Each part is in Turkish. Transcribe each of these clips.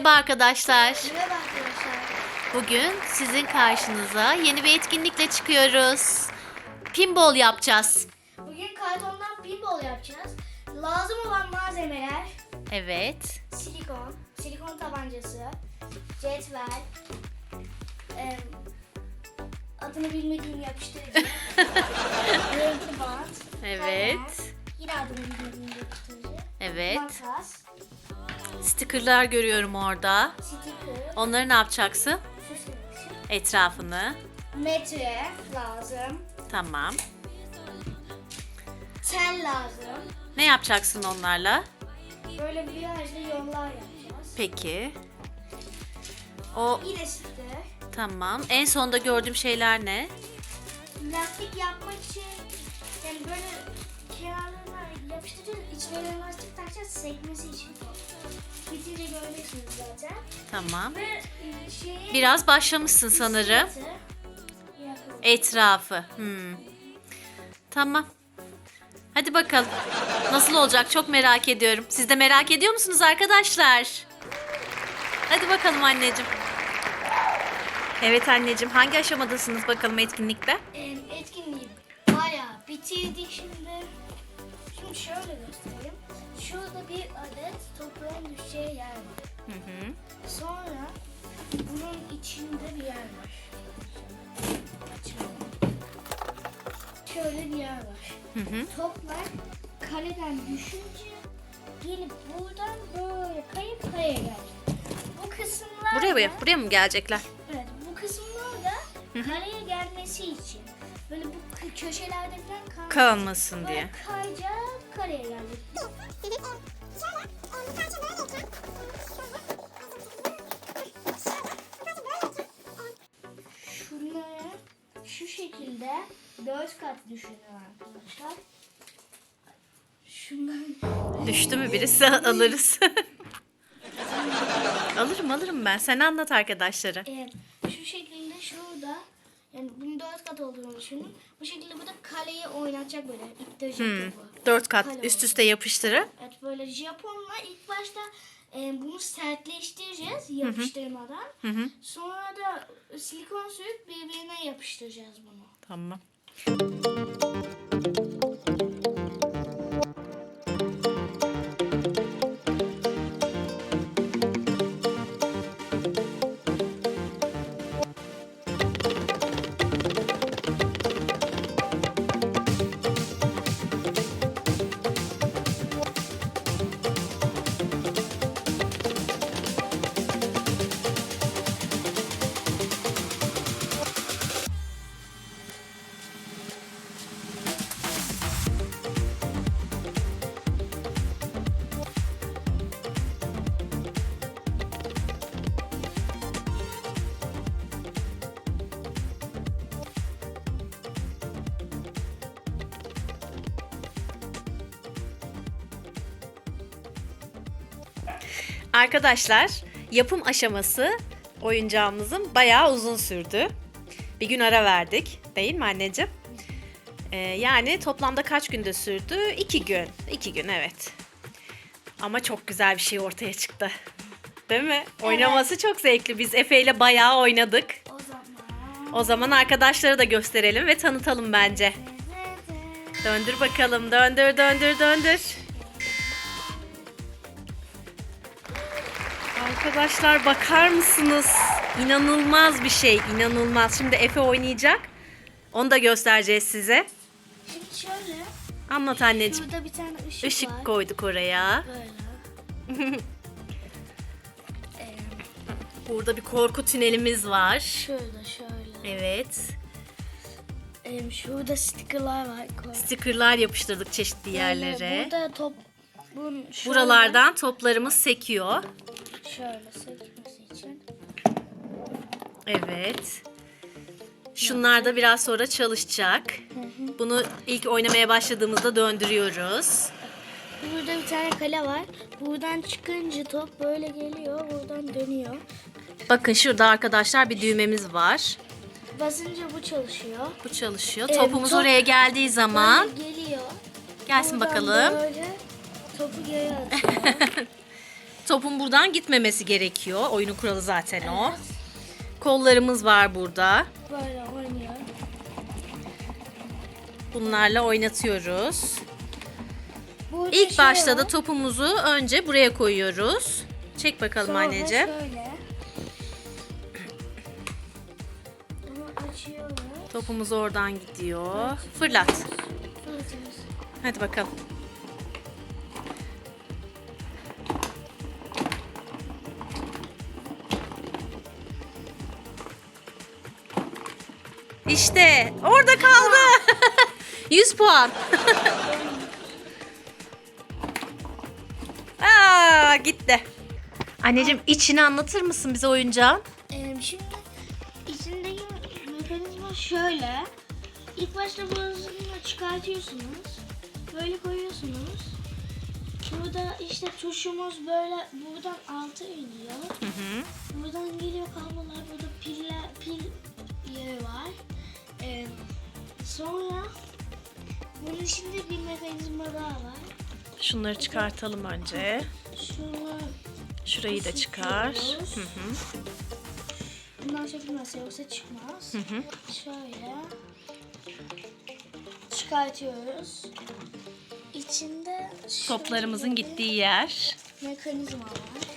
Merhaba arkadaşlar. Merhaba arkadaşlar. Bugün sizin karşınıza yeni bir etkinlikle çıkıyoruz. Pinball yapacağız. Bugün kartondan pinball yapacağız. Lazım olan malzemeler Evet. silikon, silikon tabancası, cetvel, em, adını bilmediğim yapıştırıcı, renkli bant, Evet. kalem, yine adını bilmediğim yapıştırıcı, Evet. makas, Stickerlar görüyorum orada. sticker, Onları ne yapacaksın? için, Etrafını. metre lazım, Tamam. tel lazım. Ne yapacaksın onlarla? Böyle virajlı yollar yapacağız. Peki. O Yine sticker. tamam. En sonda gördüğüm şeyler ne? lastik yapmak için yani böyle kenarlarına yapıştıracağız. İçlerine lastik takacağız sekmesi için. Bitince göreceksiniz zaten. Tamam. Ve e, şeyi Biraz başlamışsın sanırım. Etrafı. Hmm. Tamam. Hadi bakalım. Nasıl olacak çok merak ediyorum. Siz de merak ediyor musunuz arkadaşlar? Hadi bakalım anneciğim. Evet anneciğim hangi aşamadasınız bakalım etkinlikte? Ee, etkinliği bayağı bitirdik şimdi. Şimdi şöyle göstereyim. Şurada bir adet toprağın düşeceği yer var. Hı hı. Sonra bunun içinde bir yer var. Şöyle bir yer var. Hı hı. Toplar kaleden düşünce gelip buradan böyle kayıp kaleye gelecek. Bu kısımlar Buraya mı? Buraya mı gelecekler? Evet, bu kısımlar da kaleye gelmesi için. Böyle bu kı- köşelerde falan kal- Kalmasın böyle diye. kayacak, kaleye gelecek. Şekilde dört kat düşünün arkadaşlar. Şunları Düştü mü birisi alırız. alırım alırım ben. Sen anlat arkadaşlara. Evet, şu şekilde şurada yani bunun dört kat olduğunu düşünün. Bu şekilde burada kaleyi oynatacak böyle ittirecek Hmm. Dört kat Kale üst üste yapıştırıp. Evet böyle Japonla ilk başta e, bunu sertleştireceğiz yapıştırmadan. Hı hı. Sonra da silikon sürüp birbirine yapıştıracağız bunu. Tamam. Arkadaşlar yapım aşaması oyuncağımızın bayağı uzun sürdü. Bir gün ara verdik değil mi anneciğim? Ee, yani toplamda kaç günde sürdü? İki gün. İki gün evet. Ama çok güzel bir şey ortaya çıktı. Değil mi? Oynaması çok zevkli. Biz Efe ile bayağı oynadık. O zaman O zaman arkadaşlara da gösterelim ve tanıtalım bence. Döndür bakalım. Döndür, döndür, döndür. Arkadaşlar bakar mısınız? İnanılmaz bir şey, inanılmaz. Şimdi Efe oynayacak. Onu da göstereceğiz size. Şimdi şöyle Anlat anneciğim. şurada bir tane ışık, Işık var. koyduk oraya. Böyle. Burada bir korku tünelimiz var. şöyle şöyle. Evet. Ee, şurada stickerlar var. koy. Stickerlar yapıştırdık çeşitli yerlere. Yani burada top bunun şöyle, Buralardan toplarımız sekiyor. Şöyle sekmesi için. Evet. Şunlar da biraz sonra çalışacak. Bunu ilk oynamaya başladığımızda döndürüyoruz. Burada bir tane kale var. Buradan çıkınca top böyle geliyor. Buradan dönüyor. Bakın şurada arkadaşlar bir düğmemiz var. Basınca bu çalışıyor. Bu çalışıyor. Evet, Topumuz top oraya geldiği zaman Böyle geliyor. gelsin Buradan bakalım. Böyle topu geri atıyor. Topun buradan gitmemesi gerekiyor. Oyunun kuralı zaten o. Kollarımız var burada. Böyle oynuyor. Bunlarla oynatıyoruz. Burada İlk şey başta da var. topumuzu önce buraya koyuyoruz. Çek bakalım Sonra anneciğim. şöyle. Bunu açıyoruz. Topumuz oradan gidiyor. Fırlat. Fırlatıyoruz. Hadi bakalım. İşte orada kaldı. 100 puan. Aa, gitti. Anneciğim içini anlatır mısın bize oyuncağın? Ee, şimdi içindeki mekanizma şöyle. İlk başta burasını çıkartıyorsunuz. Böyle koyuyorsunuz. Burada işte tuşumuz böyle buradan altı iniyor. Hı hı. Buradan geliyor kablolar. Burada piller, pil yeri var. Ee, sonra bunun içinde bir mekanizma daha var. Şunları çıkartalım önce. Şunu Şurayı da çıkar. Hı hı. bundan çekilmezse yoksa çıkmaz. Hı hı. Şöyle çıkartıyoruz. İçinde Toplarımızın gittiği yer. mekanizma var.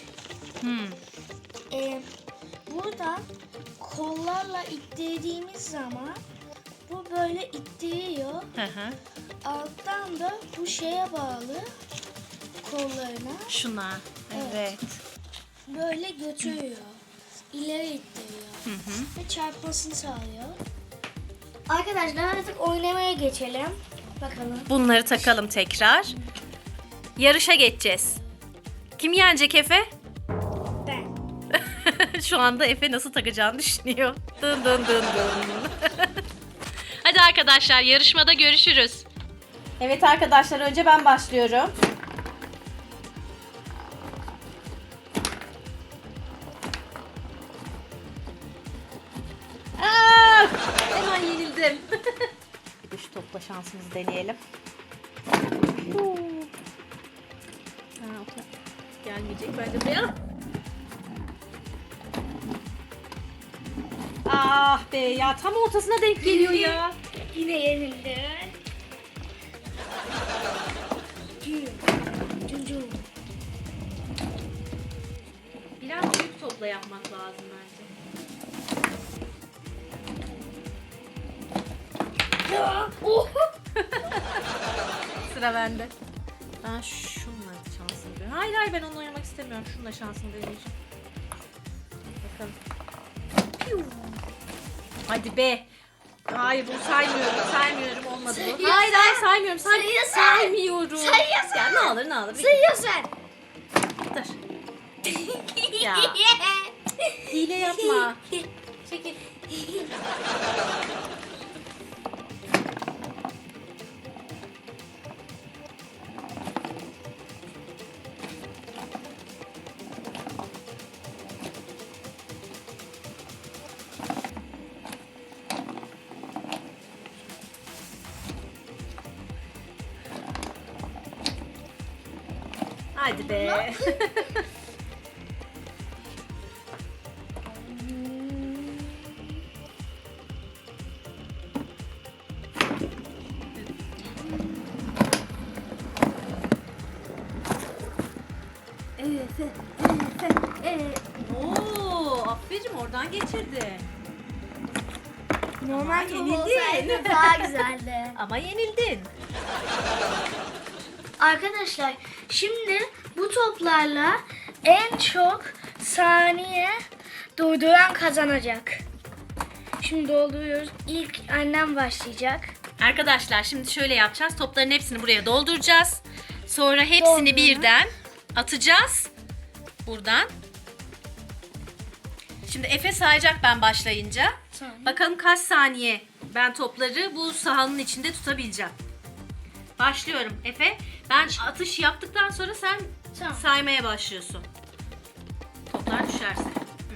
Hmm. Ee, burada kollarla ittirdiğimiz zaman bu böyle ittiriyor. Hı hı. Alttan da bu şeye bağlı kollarına Şuna. Evet. Böyle götürüyor. İleri ittiriyor. Hı hı. Ve çarpmasını sağlıyor. Arkadaşlar artık oynamaya geçelim. Bakalım. Bunları takalım tekrar. Yarışa geçeceğiz. Kim yenecek Efe? Ben. Şu anda Efe nasıl takacağını düşünüyor. Dın dın dın dın. Hadi arkadaşlar yarışmada görüşürüz. Evet arkadaşlar önce ben başlıyorum. Aa, hemen yenildim. Bir de şu topla şansımızı deneyelim. Ha. Gelmeyecek bence buraya. Ah be ya tam ortasına denk geliyor ya. Yine yenildi. Cum cum. Biraz büyük topla yapmak lazım bence. Sıra bende. Ben şunla şansımı deneyeceğim. Hayır hayır ben onunla oynamak istemiyorum. Şunla şansımı deneyeceğim. Bakalım. Piu. Hadi be. Hayır bunu saymıyorum. Saymıyorum olmadı bu. Sayıyorsun. Hayır hayır saymıyorum. Say Sayıyorsun. saymıyorum. Sayıyorsun. Ya ne olur ne olur. bir- Sayıyorsun. Dur. Ya. Hile yapma. Çekil. Hadi be. Oo, aferin oradan geçirdi. Normal top yenildi. olsaydı daha güzeldi. Ama yenildin. Arkadaşlar şimdi toplarla en çok saniye durduran kazanacak. Şimdi dolduruyoruz. İlk annem başlayacak. Arkadaşlar şimdi şöyle yapacağız. Topların hepsini buraya dolduracağız. Sonra hepsini Doldurun. birden atacağız. Buradan. Şimdi Efe sayacak ben başlayınca. Tamam. Bakalım kaç saniye ben topları bu sahanın içinde tutabileceğim. Başlıyorum Efe. Ben atış yaptıktan sonra sen Tamam. saymaya başlıyorsun. Toplar düşerse. Hı.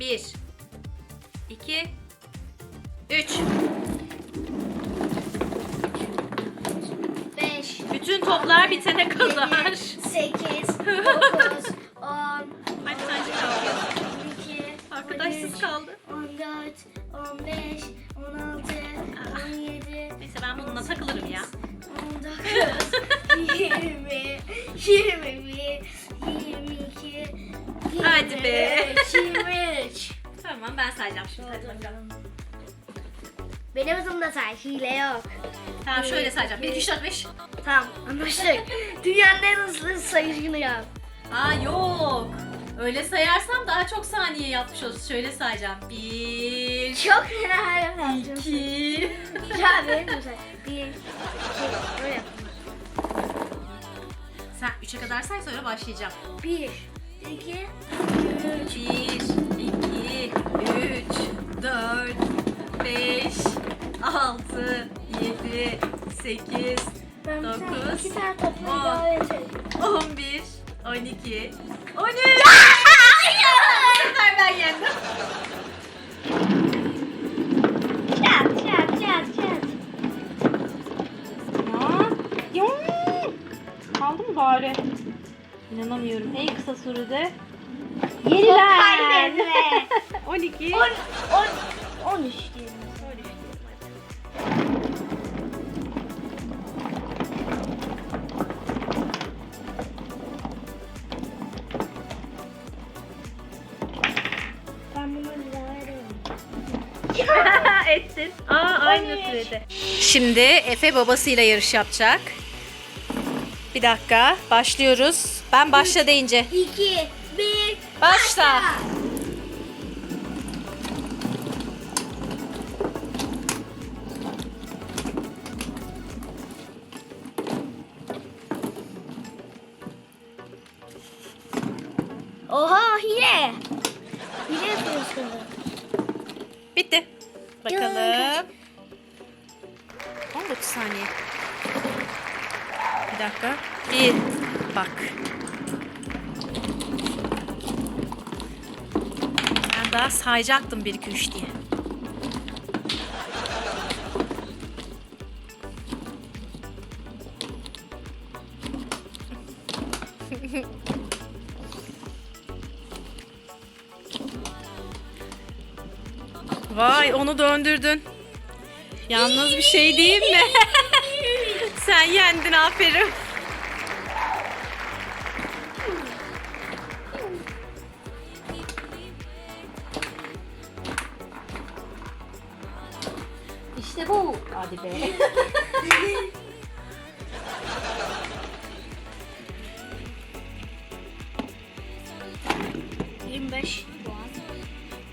Bir. iki, Üç. 5 Bütün toplar bitene kadar 8, 9, 10, Hadi sence kaldı. 12, Arkadaşsız 13, kaldı. 14, 15, 16, 20, 21, 22, Hadi be. 23. Tamam ben sayacağım şimdi. Hadi bakalım. Benim hızımda say, hile yok. Tamam şöyle sayacağım. 1, 2, 3, 4, 5. Tamam, anlaştık. Dünyanın en hızlı sayışını yap. Aa yok. Öyle sayarsam daha çok saniye yapmış oluruz. Şöyle sayacağım. 1, Çok fena yaptın. 2, Ya benim de say. Bir, iki, böyle yap. Sen 3'e kadar say sonra başlayacağım. Bir, iki, 1, üç. 2, 3, 4, 5, 6, 7, 8, Ben bir tane, Dokuz, iki tane topla on. ilave edeyim. 11, 12, 13. İnanamıyorum. En kısa sürede kaybetme. 12. On, on, on üç diyelim. 13 diyelim hadi. Ben bunu. Ettin. Aa aynı 13. sürede. Şimdi Efe babasıyla yarış yapacak. Bir dakika başlıyoruz. Ben başla deyince. İki, bir, Başla. Oha hile. Hile yapıyorsun. Bitti. Bakalım. 19 saniye. Bir dakika. Bir. Bak. Ben daha sayacaktım 1 2 3 diye. Vay onu döndürdün. Yalnız bir şey diyeyim mi? Sen yendin aferin. Bu. Hadi be. Beş.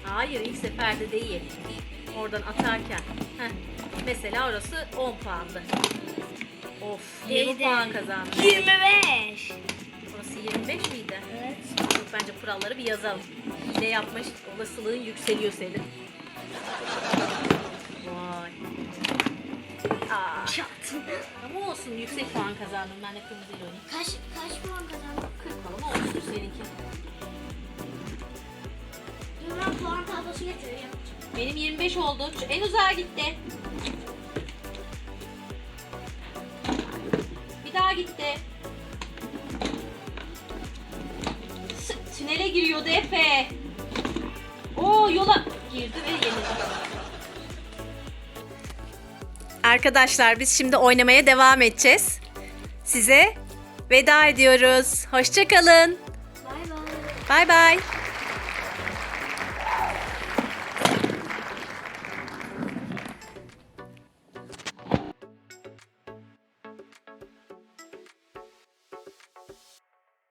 Hayır ilk seferde değil. Oradan atarken. Heh. Mesela orası 10 puandı. Of 20 Değdi. puan kazandı. Yirmi beş. Orası 25 miydi? Evet. Bence kuralları bir yazalım. Hile yapma olasılığın yükseliyor senin. Vay. Ama olsun yüksek puan kazandım. Ben de kırmızıyla oynayayım. Kaç, kaç puan kazandın? 40 falan olmuştur seninki. Dur ben puan tablosu getireyim. Benim 25 oldu. En uzağa gitti. Bir daha gitti. S- Tünele giriyordu Efe. Oo yola girdi ve yenildi. Arkadaşlar biz şimdi oynamaya devam edeceğiz. Size veda ediyoruz. Hoşçakalın. Bay bay. Bay bay.